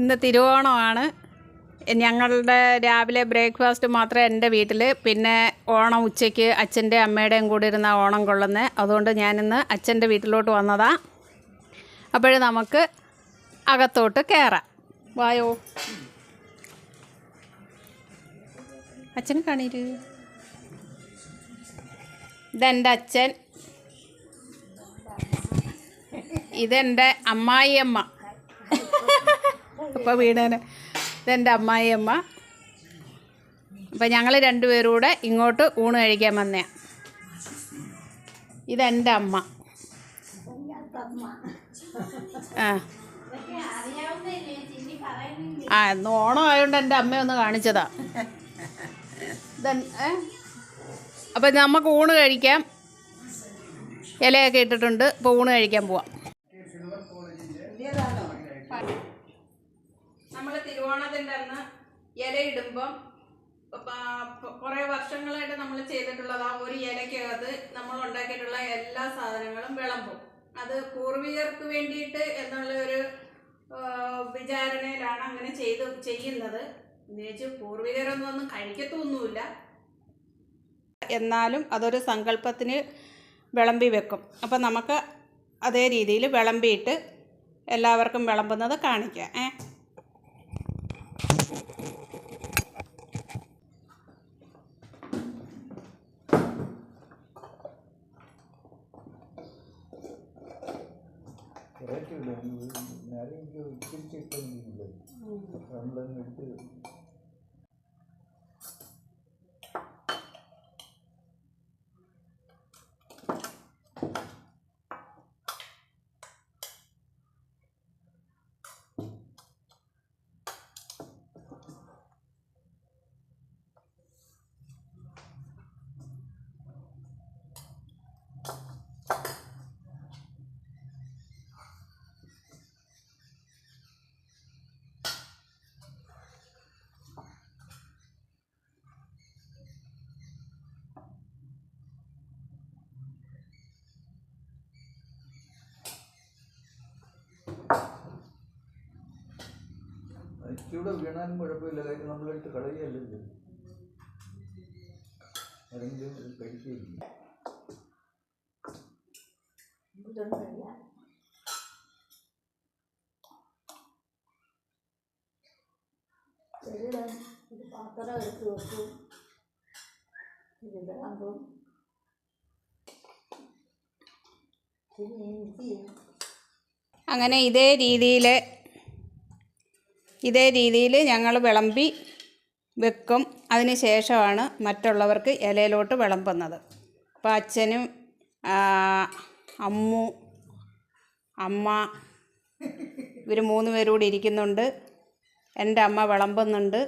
ഇന്ന് തിരുവോണമാണ്. ഞങ്ങളുടെ രാവിലെ ബ്രേക്ക്ഫാസ്റ്റ് മാത്രമേ എന്റെ വീട്ടിൽ പിന്നെ ഓണം ഉച്ചയ്ക്ക് അച്ഛന്റെ അമ്മയുടെയും കൂടി ഇരുന്ന ഓണം കൊള്ളുന്നത് അതുകൊണ്ട് ഞാനിന്ന് അച്ഛന്റെ വീട്ടിലോട്ട് വന്നതാ. അപ്പോഴേ നമുക്ക് അകത്തോട്ട് കയറാം വായോ. അച്ഛൻ കാണീര് ഇതെന്റെ അച്ഛൻ. ഇതെന്റെ അമ്മായിയമ്മ. ഇപ്പോൾ വീണേനെ. ഇതെന്റെ അമ്മായിയമ്മ അപ്പം ഞങ്ങൾ രണ്ടുപേരും കൂടെ ഇങ്ങോട്ട് ഊണ് കഴിക്കാൻ വന്നേ ഇതെന്റെ അമ്മ. ആ. ആ ഇന്ന് ഓണം എന്റെ അമ്മ ഒന്ന് കാണിച്ചതാ. അപ്പം നമുക്ക് ഊണ് കഴിക്കാം. ഇലയൊക്കെ ഇട്ടിട്ടുണ്ട്. ഇപ്പോൾ ഊണ് കഴിക്കാൻ പോവാം. അന്ന് ഇലയിടുമ്പം കുറേ വർഷങ്ങളായിട്ട് നമ്മൾ ചെയ്തിട്ടുള്ളത് ആ ഒരു ഇലയ്ക്കകത്ത് നമ്മൾ ഉണ്ടാക്കിയിട്ടുള്ള എല്ലാ സാധനങ്ങളും വിളമ്പും. അത് പൂർവികർക്ക് വേണ്ടിയിട്ട് എന്നുള്ള ഒരു വിചാരണയിലാണ് അങ്ങനെ ചെയ്ത് ചെയ്യുന്നത്. എന്നുവെച്ച് പൂർവികരൊന്നും ഒന്നും കഴിക്കത്തൊന്നുമില്ല. എന്നാലും അതൊരു സങ്കല്പത്തിന് വിളമ്പി വെക്കും. അപ്പം നമുക്ക് അതേ രീതിയിൽ വിളമ്പിയിട്ട് എല്ലാവർക്കും വിളമ്പുന്നത് കാണിക്കാം. ഏ? ആരെങ്കിലും തിരിച്ചിട്ടില്ല നമ്മളങ്ങ് എടുത്ത് ഇച്ചിരൂടെ വീണാലും കുഴപ്പമില്ല. കാര്യം നമ്മളെടുത്ത് കളയല്ലേ ആരെങ്കിലും ഇത് കഴിക്കില്ല ഇത് പാത്രം എടുത്ത് വെക്കും ഇത് വിളമ്പും പിന്നെ ഇഞ്ചി അങ്ങനെ ഇതേ രീതിയിൽ ഇതേ രീതിയിൽ ഞങ്ങൾ വിളമ്പി വെക്കും. അതിന് ശേഷമാണ് മറ്റുള്ളവർക്ക് ഇലയിലോട്ട് വിളമ്പുന്നത്. അപ്പോൾ അച്ഛനും അമ്മു അമ്മ ഇവർ മൂന്ന് പേരും കൂടി ഇരിക്കുന്നുണ്ട്. എന്റെ അമ്മ വിളമ്പുന്നുണ്ട്.